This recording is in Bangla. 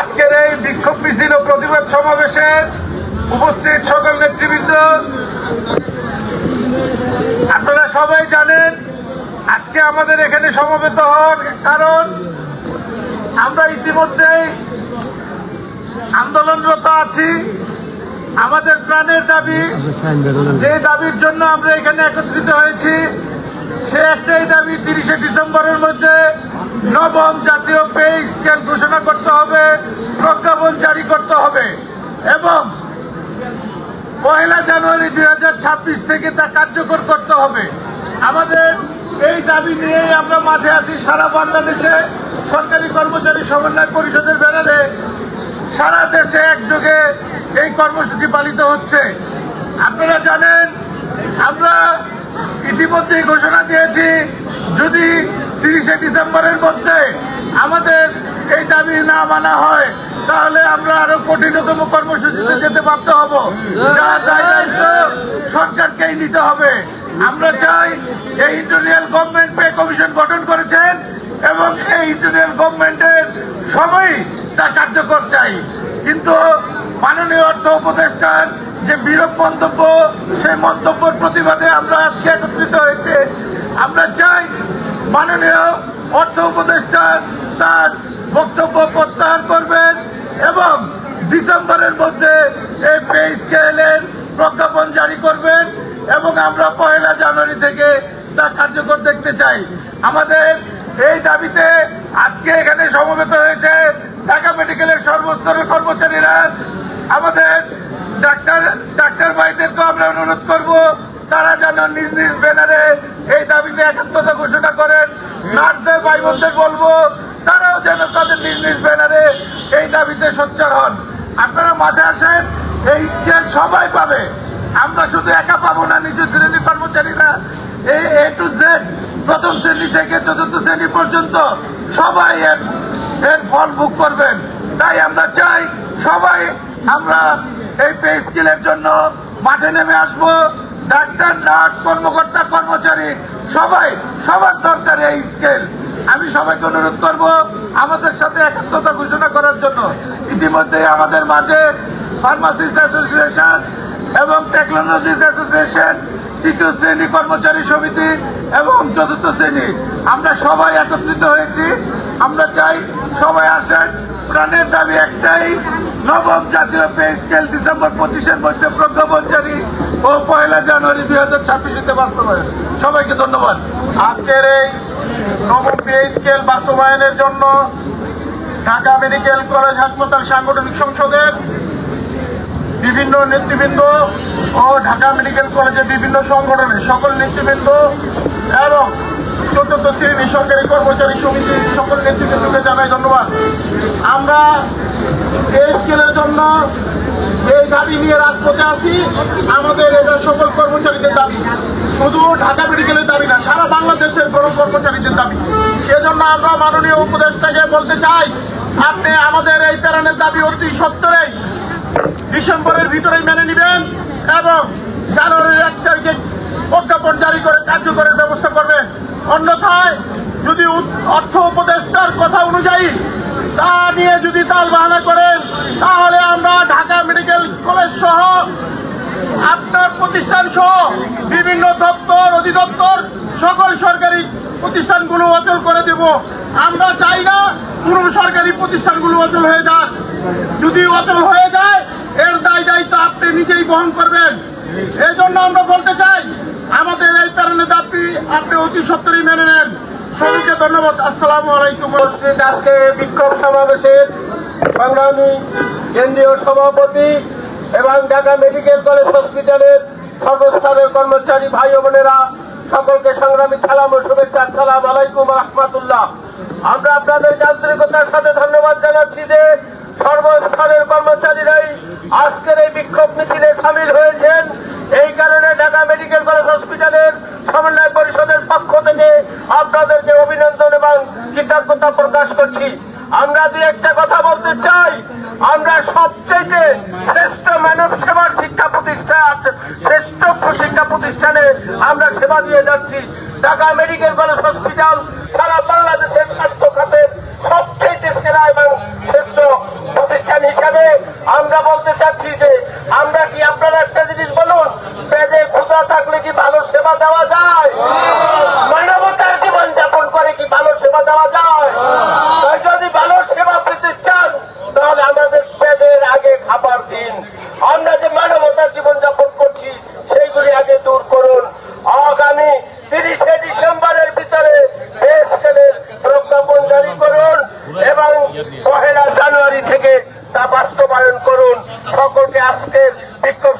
আজকের এই বিক্ষোভ মিছিল ও প্রতিবাদ সমাবেশে উপস্থিত সকল নেতৃবৃন্দ। আপনারা সবাই জানেন, আজকে আমাদের এখানে সমবেত হওয়ার কারণ, আমরা ইতিমধ্যেই আন্দোলনরত আছি। আমাদের প্রাণের দাবি, যে দাবির জন্য আমরা এখানে একত্রিত হয়েছি, সে একটাই দাবি, তিরিশে ডিসেম্বরের মধ্যে নবম জাতীয় পে স্কেল ঘোষণা করতে হবে, প্রজ্ঞাপন জারি করতে হবে। এবং পয়লা জানুয়ারি দু হাজার ছাব্বিশ থেকে তা কার্যকর করতে হবে। আমাদের এই দাবি নিয়েই আমরা মাঠে আছি সারা বাংলাদেশে সরকারি কর্মচারী সমন্বয় পরিষদের ব্যানারে। সারা দেশে একযোগে এই কর্মসূচি পালিত হচ্ছে। আপনারা জানেন, আমরা ইতিমধ্যেই ঘোষণা দিয়েছি, যদি তিরিশে ডিসেম্বরের মধ্যে আমাদের এই দাবি না মানা হয়, তাহলে আমরা আরও কঠিনতম কর্মসূচিতে যেতে বাধ্য হব। সরকারকেই নিতে হবে। আমরা চাই এই ইন্টারিয়াল গভর্নমেন্ট পে কমিশন গঠন করেছেন এবং এই ইন্টারিয়াল গভর্নমেন্টের সবাই তা কার্যকর চাই। কিন্তু মাননীয় অর্থ উপদেষ্টার যে বিরূপ মন্তব্য, সেই মন্তব্যের প্রতিবাদে আমরা আজকে একত্রিত হয়েছে। আমরা চাই মাননীয় অর্থ উপদেষ্টা তার বক্তব্য প্রত্যাহার করবেন এবং ডিসেম্বরের মধ্যে এই পে স্কেলের প্রজ্ঞাপন জারি করবেন এবং আমরা পয়লা জানুয়ারি থেকে তা কার্যকর দেখতে চাই। আমাদের এই দাবিতে আজকে এখানে সমবেত হয়েছে ঢাকা মেডিকেলের সর্বস্তরের কর্মচারীরা। আমাদের ডাক্তার ডাক্তার ভাইদেরকেও আমরা অনুরোধ করব তারা যেন নিজ নিজ ব্যানারে এই দাবিতে একাত্মতা ঘোষণা করেন। নার্সদের ভাই বোনদের বলব, তারাও যেন তাদের নিজ নিজ ব্যানারে এই দাবিতে সোচ্চার হন। আপনারা মাঠে আসেন, এই স্কেল সবাই পাবে। আমরা শুধু একা পাবো না নিজের শ্রেণির কর্মচারীরা এই এ টু জেড প্রথম শ্রেণি থেকে চতুর্থ শ্রেণি পর্যন্ত সবাই এর এর ফল ভোগ করবেন। তাই আমরা চাই সবাই আমরা এই পে স্কিলের জন্য মাঠে নেমে আসব। ডাক্তার, নার্স, কর্মকর্তা, কর্মচারী, সবাই, সবার দরকার এই স্কেল। আমি সবাইকে অনুরোধ করব আমাদের সাথে একাত্মতা ঘোষণা করার জন্য। ইতিমধ্যে আমাদের মাঝে ফার্মাসিস্ট অ্যাসোসিয়েশন এবং টেকনোলজিস্ট অ্যাসোসিয়েশন, তৃতীয় শ্রেণি কর্মচারী সমিতি এবং চতুর্থ শ্রেণি। আমরা সবাই একত্রিত হয়েছি। আমরা চাই সবাই আসেন প্রাণের দাবি একটাই, নবম জাতীয় পে স্কেল ডিসেম্বর পঁচিশের মধ্যে প্রজ্ঞাপন জারি ও পয়লা জানুয়ারি দুই হাজার ছাব্বিশে বাস্তবায়ন। সবাইকে ধন্যবাদ। আজকের এই নবম পে স্কেল বাস্তবায়নের জন্য ঢাকা মেডিকেল কলেজ হাসপাতাল সাংগঠনিক সংসদের বিভিন্ন নেতৃবৃন্দ ও ঢাকা মেডিকেল কলেজের বিভিন্ন সংগঠনের সকল নেতৃবৃন্দ এবং চতুর্থ শ্রেণি সরকারি কর্মচারী সমিতির সকল নেতৃবৃন্দকে জানাই ধন্যবাদ। আমরা এই স্কেলের জন্য এই দাবি নিয়ে রাজপথে আছি। আমাদের এটা সকল কর্মচারীদের দাবি। শুধু ঢাকা মেডিকেলের দাবি না, সারা বাংলাদেশের গণ কর্মচারীদের দাবি। সেজন্য আমরা মাননীয় উপদেষ্টাকে বলতে চাই, আপনি আমাদের এই প্যারানের দাবি অতি সত্তরেই ডিসেম্বরের ভিতরেই মেনে নেবেন এবং জানুয়ারির এক তারিখে প্রজ্ঞাপন জারি করে কার্যকরের ব্যবস্থা করবেন। অন্যথায় যদি অর্থ উপদেষ্টার কথা অনুযায়ী তা নিয়ে যদি তাল বাহানা করেন, তাহলে আমরা ঢাকা মেডিকেল কলেজ সহ, আপনার প্রতিষ্ঠান সহ বিভিন্ন দপ্তর, অধিদপ্তর, সকল সরকারি প্রতিষ্ঠানগুলো অচল করে দেব। আমরা চাই না পুরো সরকারি প্রতিষ্ঠানগুলো অচল হয়ে যাক। যদি অচল হয়ে যায়, এর দায় দায়িত্ব আপনি নিজেই বহন করবেন। এই জন্য আমরা বলতে চাই আমাদের এই কারণে দাবি, আপনি অতি সত্তরই মেনে নেন। সবাইকে ধন্যবাদ। আসসালামু আলাইকুম। আজকে বিক্ষোভ সমাবেশের সংগ্রামী কেন্দ্রীয় সভাপতি এবং ঢাকা মেডিকেল কলেজ হসপিটালের সর্বস্তরের কর্মচারী ভাই বোনেরা, সকলকে সংগ্রামী সালাম ও শুভেচ্ছা। সালাম আলাইকুম রহমাতুল্লাহ। আমরা আপনাদের আন্তরিকতার সাথে ধন্যবাদ জানাচ্ছি যে সর্বস্তরের কর্মচারীরাই আজকের এই বিক্ষোভ মিছিলে সামিল হয়েছেন এই কারণে ঢাকা মেডিকেল কলেজ হসপিটালের সমন্বয় পরিষদের পক্ষ থেকে আপনাদেরকে অভিনন্দন এবং কৃতজ্ঞতা প্রকাশ করছি। আমরা দু একটা কথা বলতে চাই। আমরা সবচেয়ে শ্রেষ্ঠ মানব সেবার শিক্ষা প্রতিষ্ঠান, শ্রেষ্ঠ শিক্ষা প্রতিষ্ঠানে আমরা সেবা দিয়ে যাচ্ছি। ঢাকা মেডিকেল কলেজ হসপিটাল সারা বাংলাদেশের স্বাস্থ্য খাতের জানুয়ারি থেকে তা বাস্তবায়ন করুন। সকলকে আজকের বিক্ষোভ